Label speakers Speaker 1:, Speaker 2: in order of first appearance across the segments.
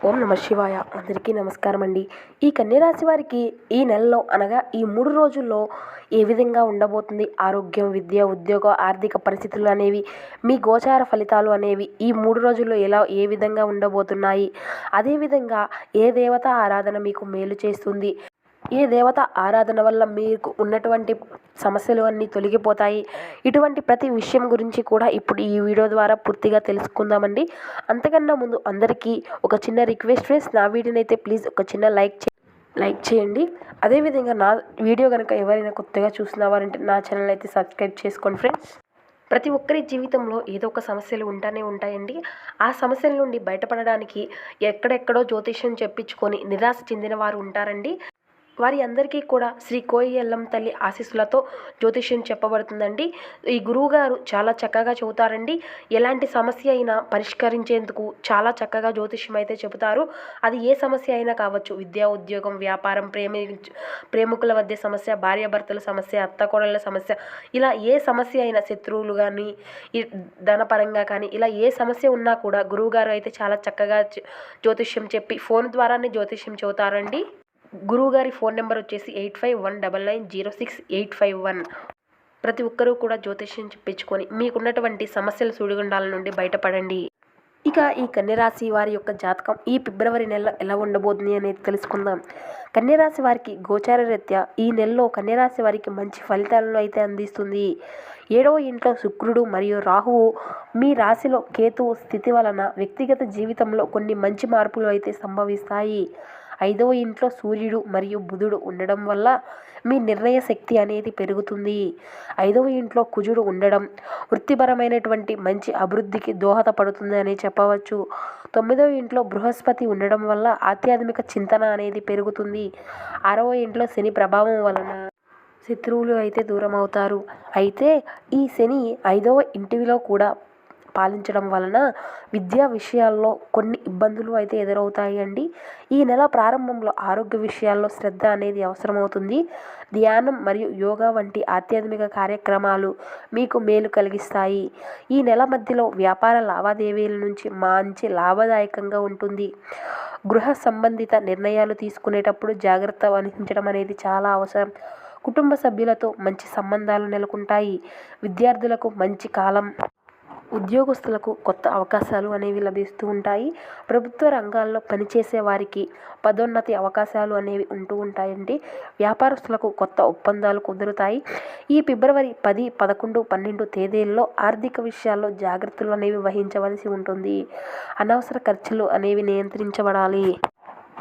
Speaker 1: ఓం నమ శివాయ. అందరికీ నమస్కారం అండి ఈ కన్యరాశి వారికి ఈ నెలలో అనగా ఈ మూడు రోజుల్లో ఏ విధంగా ఉండబోతుంది? ఆరోగ్యం విద్య ఉద్యోగ ఆర్థిక పరిస్థితులు అనేవి మీ గోచార ఫలితాలు అనేవి ఈ మూడు రోజుల్లో ఎలా ఏ విధంగా ఉండబోతున్నాయి? అదేవిధంగా ఏ దేవత ఆరాధన మీకు మేలు చేస్తుంది? ఈ దేవత ఆరాధన వల్ల మీకు ఉన్నటువంటి సమస్యలు అన్నీ తొలగిపోతాయి? ఇటువంటి ప్రతి విషయం గురించి కూడా ఇప్పుడు ఈ వీడియో ద్వారా పూర్తిగా తెలుసుకుందామండి. అంతకన్నా ముందు అందరికీ ఒక చిన్న రిక్వెస్ట్ ఫ్రెండ్స్ నా వీడియోని అయితే ప్లీజ్ ఒక చిన్న లైక్ చే లైక్ చేయండి. అదేవిధంగా నా వీడియో కనుక ఎవరైనా కొత్తగా చూసినవారంటే నా ఛానల్ అయితే సబ్స్క్రైబ్ చేసుకోండి ఫ్రెండ్స్. ప్రతి ఒక్కరి జీవితంలో ఏదో ఒక సమస్యలు ఉంటానే ఉంటాయండి. ఆ సమస్యల నుండి బయటపడడానికి ఎక్కడెక్కడో జ్యోతిష్యం చెప్పించుకొని నిరాశ చెందిన వారు ఉంటారండి. వారి అందరికీ కూడా శ్రీ కోయల్లం తల్లి ఆశీస్సులతో జ్యోతిష్యం చెప్పబడుతుందండి. ఈ గురువుగారు చాలా చక్కగా చెబుతారండి. ఎలాంటి సమస్య అయినా పరిష్కరించేందుకు చాలా చక్కగా జ్యోతిష్యం అయితే చెబుతారు. అది ఏ సమస్య అయినా కావచ్చు. విద్యా ఉద్యోగం వ్యాపారం ప్రేమి ప్రేమికుల మధ్య సమస్య భార్యాభర్తల సమస్య అత్తకోడళ్ళ సమస్య ఇలా ఏ సమస్య అయినా శత్రువులు కానీ ధనపరంగా కానీ ఇలా ఏ సమస్య ఉన్నా కూడా గురువుగారు అయితే చాలా చక్కగా జ్యోతిష్యం చెప్పి ఫోన్ ద్వారానే జ్యోతిష్యం చెబుతారండి. గురువుగారి ఫోన్ నెంబర్ వచ్చేసి eight five one double nine zero six eight five one. ప్రతి ఒక్కరూ కూడా జ్యోతిష్యం చెప్పించుకొని మీకున్నటువంటి సమస్యల సుడిగుండాల నుండి బయటపడండి. ఇక ఈ కన్యరాశి వారి యొక్క జాతకం ఈ ఫిబ్రవరి నెల ఎలా ఉండబోతుంది అనేది తెలుసుకుందాం. కన్యరాశి వారికి గోచార రీత్యా ఈ నెలలో కన్యరాశి వారికి మంచి ఫలితాలను అయితే అందిస్తుంది. ఏడవ ఇంట్లో శుక్రుడు మరియు రాహువు మీ రాశిలో కేతువు స్థితి వలన వ్యక్తిగత జీవితంలో కొన్ని మంచి మార్పులు అయితే సంభవిస్తాయి. ఐదవ ఇంట్లో సూర్యుడు మరియు బుధుడు ఉండడం వల్ల మీ నిర్ణయ శక్తి అనేది పెరుగుతుంది. ఐదవ ఇంట్లో కుజుడు ఉండడం వృత్తిపరమైనటువంటి మంచి అభివృద్ధికి దోహదపడుతుంది అని చెప్పవచ్చు. తొమ్మిదవ ఇంట్లో బృహస్పతి ఉండడం వల్ల ఆధ్యాత్మిక చింతన అనేది పెరుగుతుంది. ఆరవ ఇంట్లో శని ప్రభావం వలన శత్రువులు అయితే దూరం అవుతారు అయితే ఈ శని ఐదవ ఇంటిలో కూడా పాలించడం వలన విద్యా విషయాల్లో కొన్ని ఇబ్బందులు అయితే ఎదురవుతాయి అండి ఈ నెల ప్రారంభంలో ఆరోగ్య విషయాల్లో శ్రద్ధ అనేది అవసరమవుతుంది. ధ్యానం మరియు యోగా వంటి ఆధ్యాత్మిక కార్యక్రమాలు మీకు మేలు కలిగిస్తాయి. ఈ నెల మధ్యలో వ్యాపార లావాదేవీల నుంచి మంచి లాభదాయకంగా ఉంటుంది. గృహ సంబంధిత నిర్ణయాలు తీసుకునేటప్పుడు జాగ్రత్త వహించడం అనేది చాలా అవసరం. కుటుంబ సభ్యులతో మంచి సంబంధాలు నెలకొంటాయి. విద్యార్థులకు మంచి కాలం ఉద్యోగస్తులకు కొత్త అవకాశాలు అనేవి లభిస్తూ ఉంటాయి. ప్రభుత్వ రంగాల్లో పనిచేసే వారికి పదోన్నతి అవకాశాలు అనేవి ఉంటూ ఉంటాయండి. వ్యాపారస్తులకు కొత్త ఒప్పందాలు కుదురుతాయి. ఈ ఫిబ్రవరి పది పదకొండు పన్నెండు తేదీల్లో ఆర్థిక విషయాల్లో జాగ్రత్తలు అనేవి వహించవలసి ఉంటుంది. అనవసర ఖర్చులు అనేవి నియంత్రించబడాలి.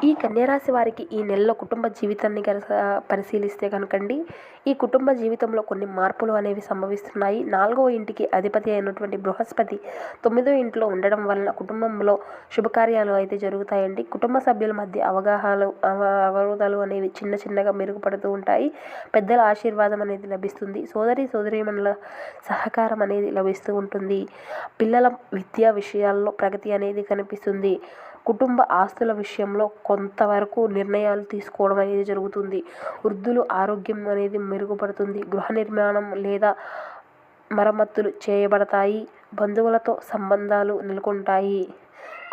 Speaker 1: ఈ కన్యరాశి వారికి ఈ నెలలో కుటుంబ జీవితాన్ని కనుక పరిశీలిస్తే కనుకండి ఈ కుటుంబ జీవితంలో కొన్ని మార్పులు అనేవి సంభవిస్తున్నాయి. నాలుగవ ఇంటికి అధిపతి అయినటువంటి బృహస్పతి తొమ్మిదో ఇంట్లో ఉండడం వలన కుటుంబంలో శుభకార్యాలు అయితే జరుగుతాయండి. కుటుంబ సభ్యుల మధ్య అవగాహనలు అవ- అవరోధాలు అనేవి చిన్న చిన్నగా మెరుగుపడుతూ ఉంటాయి. పెద్దల ఆశీర్వాదం అనేది లభిస్తుంది. సోదరి సోదరీమణుల సహకారం అనేది లభిస్తూ ఉంటుంది. పిల్లల విద్యా విషయాల్లో ప్రగతి అనేది కనిపిస్తుంది. కుటుంబ ఆస్తుల విషయంలో కొంతవరకు నిర్ణయాలు తీసుకోవడం అనేది జరుగుతుంది. వృద్ధులు ఆరోగ్యం అనేది మెరుగుపడుతుంది. గృహ నిర్మాణం లేదా మరమ్మతులు చేయబడతాయి. బంధువులతో సంబంధాలు నెలకొంటాయి.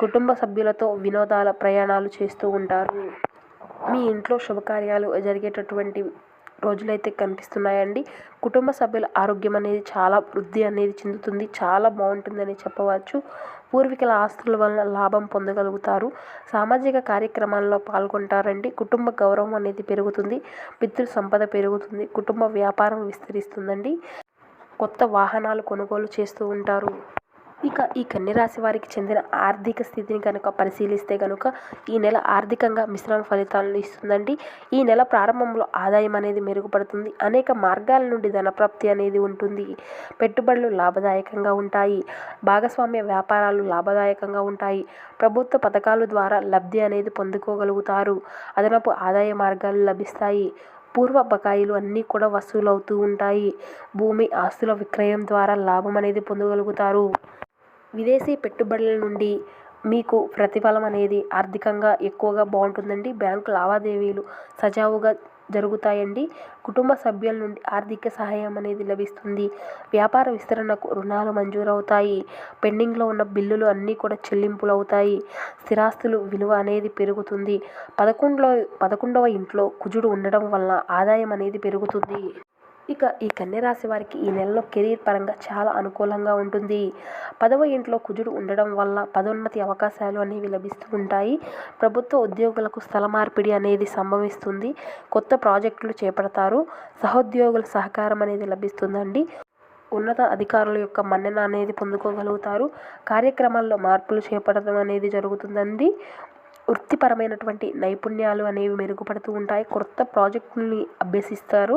Speaker 1: కుటుంబ సభ్యులతో వినోదాల ప్రయాణాలు చేస్తూ ఉంటారు. మీ ఇంట్లో శుభకార్యాలు జరిగేటటువంటి రోజులైతే కనిపిస్తున్నాయండి. కుటుంబ సభ్యుల ఆరోగ్యం అనేది చాలా వృద్ధి అనేది చెందుతుంది. చాలా బాగుంటుందని చెప్పవచ్చు. పూర్వీకుల ఆస్తుల వలన లాభం పొందగలుగుతారు. సామాజిక కార్యక్రమాల్లో పాల్గొంటారండి. కుటుంబ గౌరవం అనేది పెరుగుతుంది. పితృ సంపద పెరుగుతుంది. కుటుంబ వ్యాపారం విస్తరిస్తుందండి. కొత్త వాహనాలు కొనుగోలు చేస్తూ ఉంటారు. ఇక ఈ కన్యరాశి వారికి చెందిన ఆర్థిక స్థితిని కనుక పరిశీలిస్తే కనుక ఈ నెల ఆర్థికంగా మిశ్రమ ఫలితాలను ఇస్తుందండి. ఈ నెల ప్రారంభంలో ఆదాయం అనేది మెరుగుపడుతుంది. అనేక మార్గాల నుండి ధనప్రాప్తి అనేది ఉంటుంది. పెట్టుబడులు లాభదాయకంగా ఉంటాయి. భాగస్వామ్య వ్యాపారాలు లాభదాయకంగా ఉంటాయి. ప్రభుత్వ పథకాల ద్వారా లబ్ధి అనేది పొందుకోగలుగుతారు. అదనపు ఆదాయ మార్గాలు లభిస్తాయి. పూర్వ బకాయిలు అన్నీ కూడా వసూలవుతూ ఉంటాయి. భూమి ఆస్తుల విక్రయం ద్వారా లాభం అనేది పొందగలుగుతారు. విదేశీ పెట్టుబడుల నుండి మీకు ప్రతిఫలం అనేది ఆర్థికంగా ఎక్కువగా బాగుంటుందండి. బ్యాంకు లావాదేవీలు సజావుగా జరుగుతాయండి. కుటుంబ సభ్యుల నుండి ఆర్థిక సహాయం అనేది లభిస్తుంది. వ్యాపార విస్తరణకు రుణాలు మంజూరవుతాయి. పెండింగ్లో ఉన్న బిల్లులు అన్నీ కూడా చెల్లింపులు అవుతాయి స్థిరాస్తులు విలువ అనేది పెరుగుతుంది. పదకొండులో పదకొండవ ఇంట్లో కుజుడు ఉండడం వలన ఆదాయం అనేది పెరుగుతుంది. ఇక ఈ కన్యరాశి వారికి ఈ నెలలో కెరీర్ పరంగా చాలా అనుకూలంగా ఉంటుంది. పదవ ఇంట్లో కుజుడు ఉండడం వల్ల పదోన్నతి అవకాశాలు అనేవి లభిస్తూ ఉంటాయి. ప్రభుత్వ ఉద్యోగులకు స్థల మార్పిడి అనేది సంభవిస్తుంది. కొత్త ప్రాజెక్టులు చేపడతారు. సహోద్యోగుల సహకారం అనేది లభిస్తుందండి. ఉన్నత అధికారుల యొక్క మన్నన అనేది పొందుకోగలుగుతారు. కార్యక్రమాల్లో మార్పులు చేపడడం అనేది జరుగుతుందండి. వృత్తిపరమైనటువంటి నైపుణ్యాలు అనేవి మెరుగుపడుతూ ఉంటాయి. కొత్త ప్రాజెక్టుల్ని అభ్యసిస్తారు.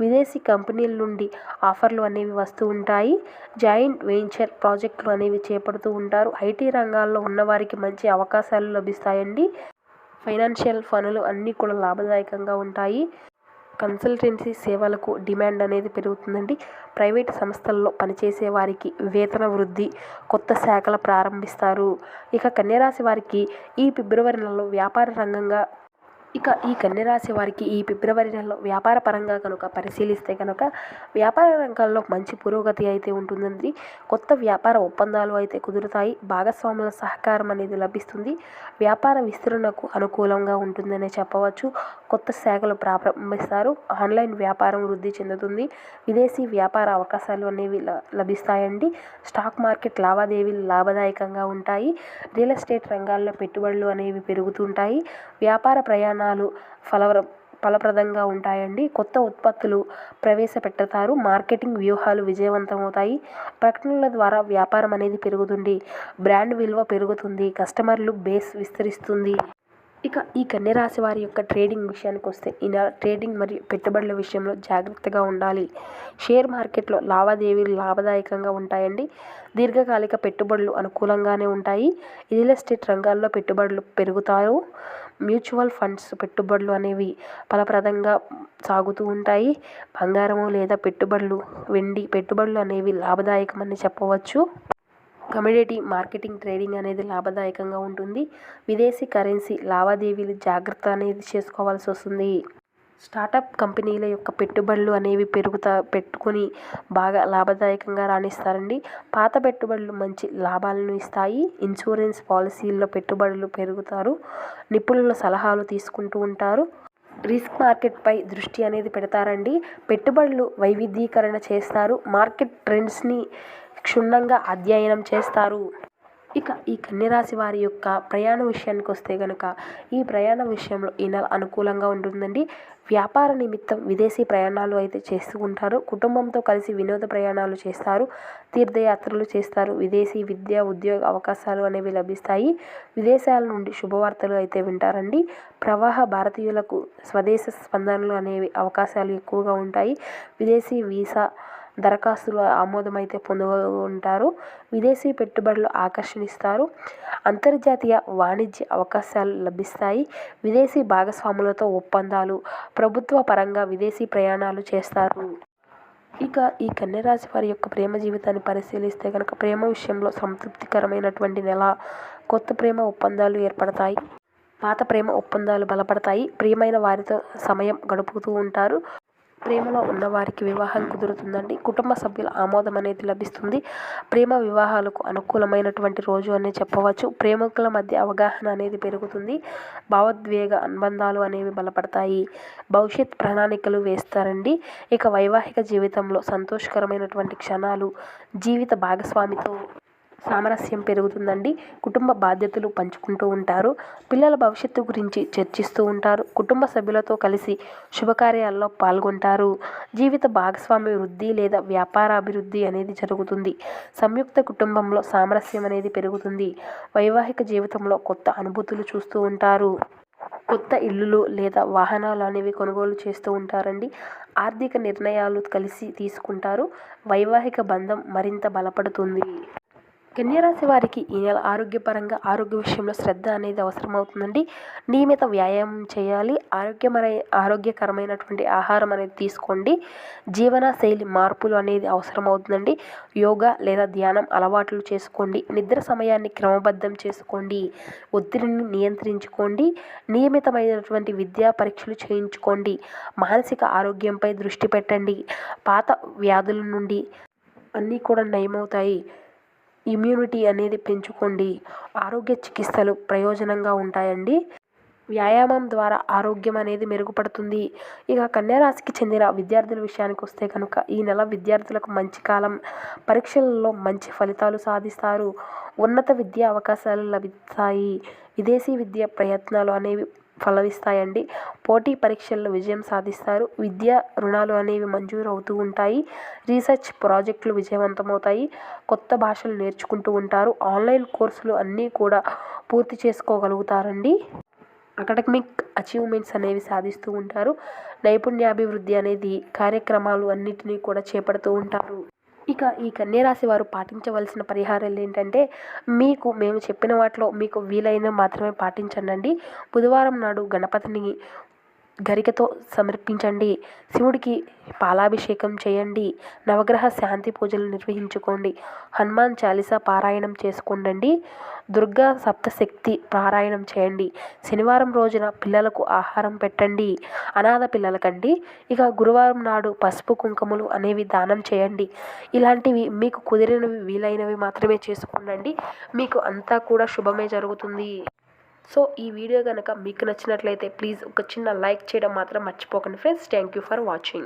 Speaker 1: విదేశీ కంపెనీల నుండి ఆఫర్లు అనేవి వస్తూ ఉంటాయి. జాయింట్ వెంచర్ ప్రాజెక్టులు అనేవి చేపడుతూ ఉంటారు. ఐటీ రంగాల్లో ఉన్నవారికి మంచి అవకాశాలు లభిస్తాయండి. ఫైనాన్షియల్ పనులు అన్నీ కూడా లాభదాయకంగా ఉంటాయి. కన్సల్టెన్సీ సేవలకు డిమాండ్ అనేది పెరుగుతుందండి. ప్రైవేట్ సంస్థల్లో పనిచేసే వారికి వేతన వృద్ధి కొత్త శాఖలు ప్రారంభిస్తారు. ఇక కన్యరాశి వారికి ఈ ఫిబ్రవరి నెలలో వ్యాపార రంగంగా ఇక ఈ కన్యరాశి వారికి ఈ ఫిబ్రవరి నెలలో వ్యాపార పరంగా కనుక పరిశీలిస్తే కనుక వ్యాపార రంగాల్లో మంచి పురోగతి అయితే ఉంటుందండి. కొత్త వ్యాపార ఒప్పందాలు అయితే కుదురుతాయి. భాగస్వాముల సహకారం అనేది లభిస్తుంది. వ్యాపార విస్తరణకు అనుకూలంగా ఉంటుందనే చెప్పవచ్చు. కొత్త శాఖలు ప్రారంభిస్తారు. ఆన్లైన్ వ్యాపారం వృద్ధి చెందుతుంది. విదేశీ వ్యాపార అవకాశాలు అనేవి లభిస్తాయండి. స్టాక్ మార్కెట్ లావాదేవీలు లాభదాయకంగా ఉంటాయి. రియల్ ఎస్టేట్ రంగాల్లో పెట్టుబడులు అనేవి పెరుగుతుంటాయి. వ్యాపార విధానాలు ఫలవర ఫలప్రదంగా ఉంటాయండి. కొత్త ఉత్పత్తులు ప్రవేశపెడతారు మార్కెటింగ్ వ్యూహాలు విజయవంతమవుతాయి. ప్రకటనల ద్వారా వ్యాపారం అనేది పెరుగుతుంది. బ్రాండ్ విలువ పెరుగుతుంది. కస్టమర్లు బేస్ విస్తరిస్తుంది. ఇక ఈ కన్యరాశి వారి యొక్క ట్రేడింగ్ విషయానికి వస్తే ఈ ట్రేడింగ్ మరియు పెట్టుబడుల విషయంలో జాగ్రత్తగా ఉండాలి. షేర్ మార్కెట్లో లావాదేవీలు లాభదాయకంగా ఉంటాయండి. దీర్ఘకాలిక పెట్టుబడులు అనుకూలంగానే ఉంటాయి. రియల్ ఎస్టేట్ రంగాల్లో పెట్టుబడులు పెరుగుతారు. మ్యూచువల్ ఫండ్స్ పెట్టుబడులు అనేవి ఫలప్రదంగా సాగుతూ ఉంటాయి. బంగారము లేదా పెట్టుబడులు వెండి పెట్టుబడులు అనేవి లాభదాయకమని చెప్పవచ్చు. కమోడిటీ మార్కెటింగ్ ట్రేడింగ్ అనేది లాభదాయకంగా ఉంటుంది. విదేశీ కరెన్సీ లావాదేవీలు జాగ్రత్త అనేది చేసుకోవాల్సి వస్తుంది. స్టార్టప్ కంపెనీల యొక్క పెట్టుబడులు అనేవి పెరుగుతా పెట్టుకొని బాగా లాభదాయకంగా రాణిస్తారండి. పాత పెట్టుబడులు మంచి లాభాలను ఇస్తాయి. ఇన్సూరెన్స్ పాలసీల్లో పెట్టుబడులు పెరుగుతారు. నిపుణుల సలహాలు తీసుకుంటూ ఉంటారు. రిస్క్ మార్కెట్పై దృష్టి అనేది పెడతారండి. పెట్టుబడులు వైవిధ్యీకరణ చేస్తారు. మార్కెట్ ట్రెండ్స్ని క్షుణ్ణంగా అధ్యయనం చేస్తారు. ఇక ఈ కన్యరాశి వారి యొక్క ప్రయాణ విషయానికి వస్తే కనుక ఈ ప్రయాణ విషయంలో ఈ నెల అనుకూలంగా ఉంటుందండి. వ్యాపార నిమిత్తం విదేశీ ప్రయాణాలు అయితే చేస్తూ ఉంటారు. కుటుంబంతో కలిసి వినోద ప్రయాణాలు చేస్తారు. తీర్థయాత్రలు చేస్తారు. విదేశీ విద్య ఉద్యోగ అవకాశాలు అనేవి లభిస్తాయి. విదేశాల నుండి శుభవార్తలు అయితే వింటారండి. ప్రవాహ భారతీయులకు స్వదేశ స్పందనలు అనేవి అవకాశాలు ఎక్కువగా ఉంటాయి. విదేశీ వీసా దరఖాస్తులు ఆమోదమైతే పొందుకుంటారు విదేశీ పెట్టుబడులు ఆకర్షణిస్తారు. అంతర్జాతీయ వాణిజ్య అవకాశాలు లభిస్తాయి. విదేశీ భాగస్వాములతో ఒప్పందాలు ప్రభుత్వ పరంగా విదేశీ ప్రయాణాలు చేస్తారు. ఇక ఈ కన్యరాశి వారి యొక్క ప్రేమ జీవితాన్ని పరిశీలిస్తే కనుక ప్రేమ విషయంలో సంతృప్తికరమైనటువంటి నెల కొత్త ప్రేమ ఒప్పందాలు ఏర్పడతాయి. పాత ప్రేమ ఒప్పందాలు బలపడతాయి. ప్రియమైన వారితో సమయం గడుపుతూ ఉంటారు. ప్రేమలో ఉన్నవారికి వివాహం కుదురుతుందండి. కుటుంబ సభ్యుల ఆమోదం అనేది లభిస్తుంది. ప్రేమ వివాహాలకు అనుకూలమైనటువంటి రోజు అనే చెప్పవచ్చు. ప్రేమికుల మధ్య అవగాహన అనేది పెరుగుతుంది. భావోద్వేగ అనుబంధాలు అనేవి బలపడతాయి. భవిష్యత్ ప్రణాళికలు వేస్తారండి. ఇక వైవాహిక జీవితంలో సంతోషకరమైనటువంటి క్షణాలు జీవిత భాగస్వామితో సామరస్యం పెరుగుతుందండి. కుటుంబ బాధ్యతలు పంచుకుంటూ ఉంటారు. పిల్లల భవిష్యత్తు గురించి చర్చిస్తూ ఉంటారు. కుటుంబ సభ్యులతో కలిసి శుభకార్యాల్లో పాల్గొంటారు. జీవిత భాగస్వామి వృద్ధి లేదా వ్యాపార అభివృద్ధి అనేది జరుగుతుంది. సంయుక్త కుటుంబంలో సామరస్యం అనేది పెరుగుతుంది. వైవాహిక జీవితంలో కొత్త అనుభూతులు చూస్తూ ఉంటారు. కొత్త ఇల్లులు లేదా వాహనాలు అనేవి కొనుగోలు చేస్తూ ఉంటారండి. ఆర్థిక నిర్ణయాలు కలిసి తీసుకుంటారు. వైవాహిక బంధం మరింత బలపడుతుంది. కన్యరాశి వారికి ఈ నెల ఆరోగ్యపరంగా ఆరోగ్య విషయంలో శ్రద్ధ అనేది అవసరమవుతుందండి. నియమిత వ్యాయామం చేయాలి. ఆరోగ్యమై ఆరోగ్యకరమైనటువంటి ఆహారం అనేది తీసుకోండి. జీవన శైలి మార్పులు అనేది అవసరమవుతుందండి. యోగా లేదా ధ్యానం అలవాట్లు చేసుకోండి. నిద్ర సమయాన్ని క్రమబద్ధం చేసుకోండి. ఒత్తిడిని నియంత్రించుకోండి. నియమితమైనటువంటి విద్యా పరీక్షలు చేయించుకోండి. మానసిక ఆరోగ్యంపై దృష్టి పెట్టండి. పాత వ్యాధుల నుండి అన్నీ కూడా నయమవుతాయి. ఇమ్యూనిటీ అనేది పెంచుకోండి. ఆరోగ్య చికిత్సలు ప్రయోజనంగా ఉంటాయండి. వ్యాయామం ద్వారా ఆరోగ్యం అనేది మెరుగుపడుతుంది. ఇక కన్యారాశికి చెందిన విద్యార్థుల విషయానికి వస్తే కనుక ఈ నెల విద్యార్థులకు మంచి కాలం పరీక్షలలో మంచి ఫలితాలు సాధిస్తారు. ఉన్నత విద్యా అవకాశాలు లభిస్తాయి. విదేశీ విద్య ప్రయత్నాలు అనేవి ఫలవిస్తాయండి. పోటీ పరీక్షల్లో విజయం సాధిస్తారు. విద్యా రుణాలు అనేవి మంజూరు అవుతూ ఉంటాయి. రీసెర్చ్ ప్రాజెక్టులు విజయవంతమవుతాయి. కొత్త భాషలు నేర్చుకుంటూ ఉంటారు. ఆన్లైన్ కోర్సులు అన్నీ కూడా పూర్తి చేసుకోగలుగుతారండి. అకాడమిక్ అచీవ్మెంట్స్ అనేవి సాధిస్తూ ఉంటారు. నైపుణ్యాభివృద్ధి అనేది కార్యక్రమాలు అన్నిటినీ కూడా చేపడుతూ ఉంటారు. ఇక ఈ కన్యరాశి వారు పాటించవలసిన పరిహారాలు ఏంటంటే మీకు మేము చెప్పిన వాటిలో మీకు వీలైన మాత్రమే పాటించండి బుధవారం నాడు గణపతిని గరికతో సమర్పించండి. శివుడికి పాలాభిషేకం చేయండి. నవగ్రహ శాంతి పూజలు నిర్వహించుకోండి. హనుమాన్ చాలీసా పారాయణం చేసుకోండి దుర్గా సప్తశక్తి పారాయణం చేయండి. శనివారం రోజున పిల్లలకు ఆహారం పెట్టండి. అనాథ పిల్లలకండి. ఇక గురువారం నాడు పసుపు కుంకుమలు అనేవి దానం చేయండి. ఇలాంటివి మీకు కుదిరినవి వీలైనవి మాత్రమే చేసుకోండి మీకు అంతా కూడా శుభమే జరుగుతుంది. సో ఈ వీడియో కనుక మీకు నచ్చినట్లయితే ప్లీజ్ ఒక చిన్న లైక్ చేయడం మాత్రం మర్చిపోకండి. Friends thank you for watching.